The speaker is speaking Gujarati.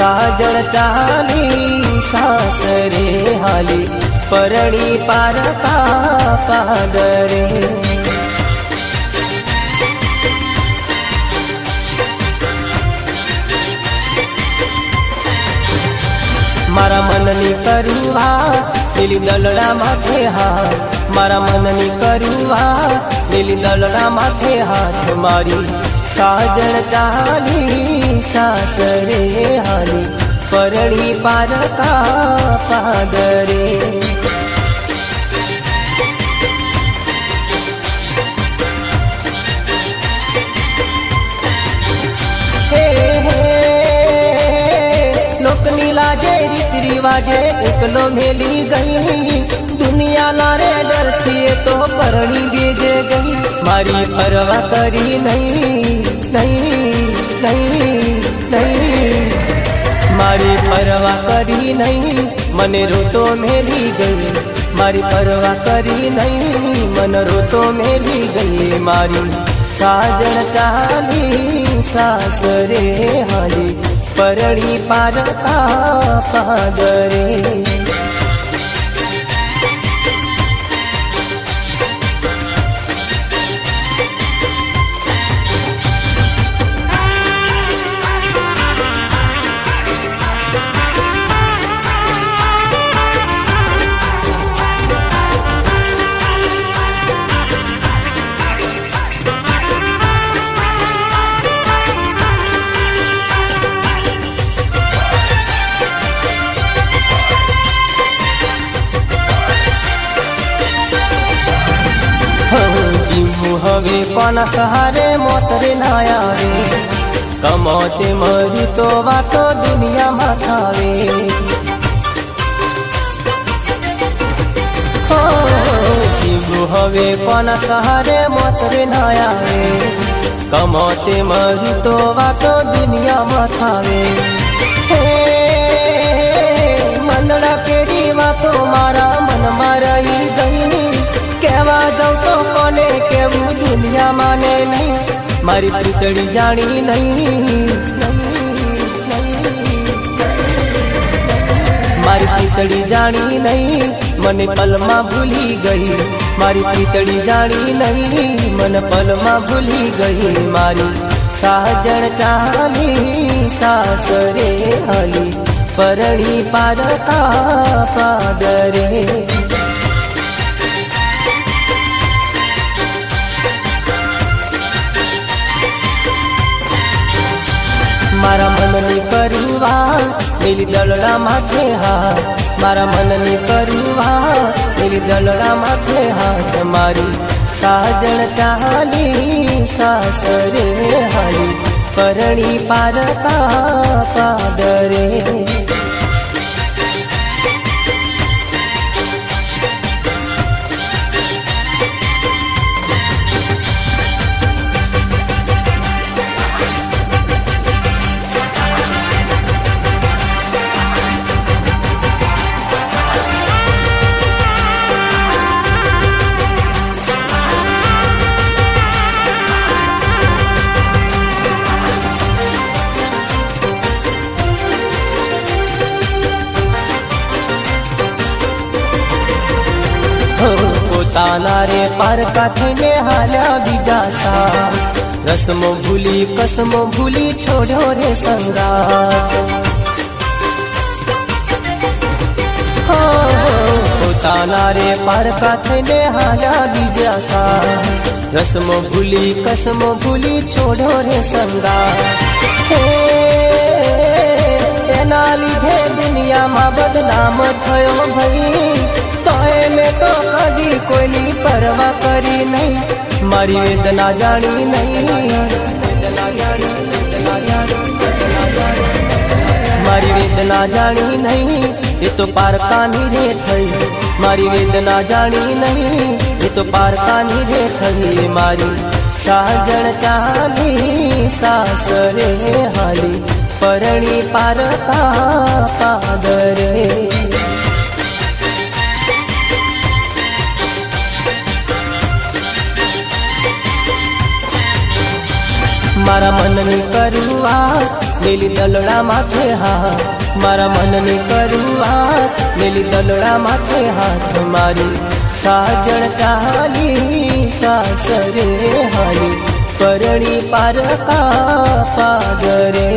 સાજણ ચાલી સાસરે હાલી પરણી પારકા પાદરે મારા મનની કરુવા લીલી દલડા માથે હાથ મારા મનની કરુવા લીલી દલડા માથે હાથ મારી સાજણ ચાલી સાસરે હાલી પરણી પારકા પાદરે હે હે લોકની લાજે રીત રિવાજે એકલો મેલી ગઈ દુનિયાના રે ડરથી એ તો પરણી બેજે મારી પરવા કરી નહીં, મને રોતો મેલી ગઈ. મારી પરવા કરી નહીં, મન રોતો મેલી ગઈ. મારી સાજણ ચાલી, સાસરે હાલી પરણી પારકા પાદરે હવે કોના સહારે મોતરે ના આવે. કમોતે મરી તો વાતો દુનિયામાં થાવે. હવે કોના સહારે મોતરે ના આવે. કમોતે મરી તો વાતો દુનિયામાં થાવે. મારી પૂતળી જાણી નહીં. મારી પૂતળી જાણી નહીં. મને પલમાં ભૂલી ગઈ. મારી પૂતળી જાણી નહીં. મને પલમાં ભૂલી ગઈ. મારી સાજણ ચાલી સાસરે હાલી. પરણી પારકા પાદરે મારા મનની કરુવા લીલી દલડા માથે હાથ. મારા મનની કરુવા લીલી દલડા માથે હાથ. મારી સાજણ ચાલી, સાસરે હાલી પરણી પારતા પાદરે પોતાના રે પારકા થઈને હાલ્યા બીજા સા રસમો ભૂલી, કસમો ભૂલી છોડ્યો રે સંગા પોતાના રે પારકા થઈને હાલ્યા બીજા સા રસમો ભૂલી, કસમો ભૂલી છોડ્યો રે સંગા એના લીધે દુનિયામાં બદનામ થયો ભાઈ. તોય મેં તો કદી કોઈની પરવા કરી નહીં. મારી વેદના જાણી નહીં. મારી વેદના જાણી નહીં. એ તો પારકાની રે થઈ. મારી વેદના જાણી નહીં. એ તો પારકાની રે થઈ. મારી સાજણ ચાલી, સાસરે હાલી. પરણી પારકા પાદરે મારા મનની કરુઆત લીલી દલડા માથે હા મારા મનની કરુઆત લીલી દલડા માથે હાથ મારી સાજણ ચાલી સાસરે હાલી પરણી પારકા પાગરે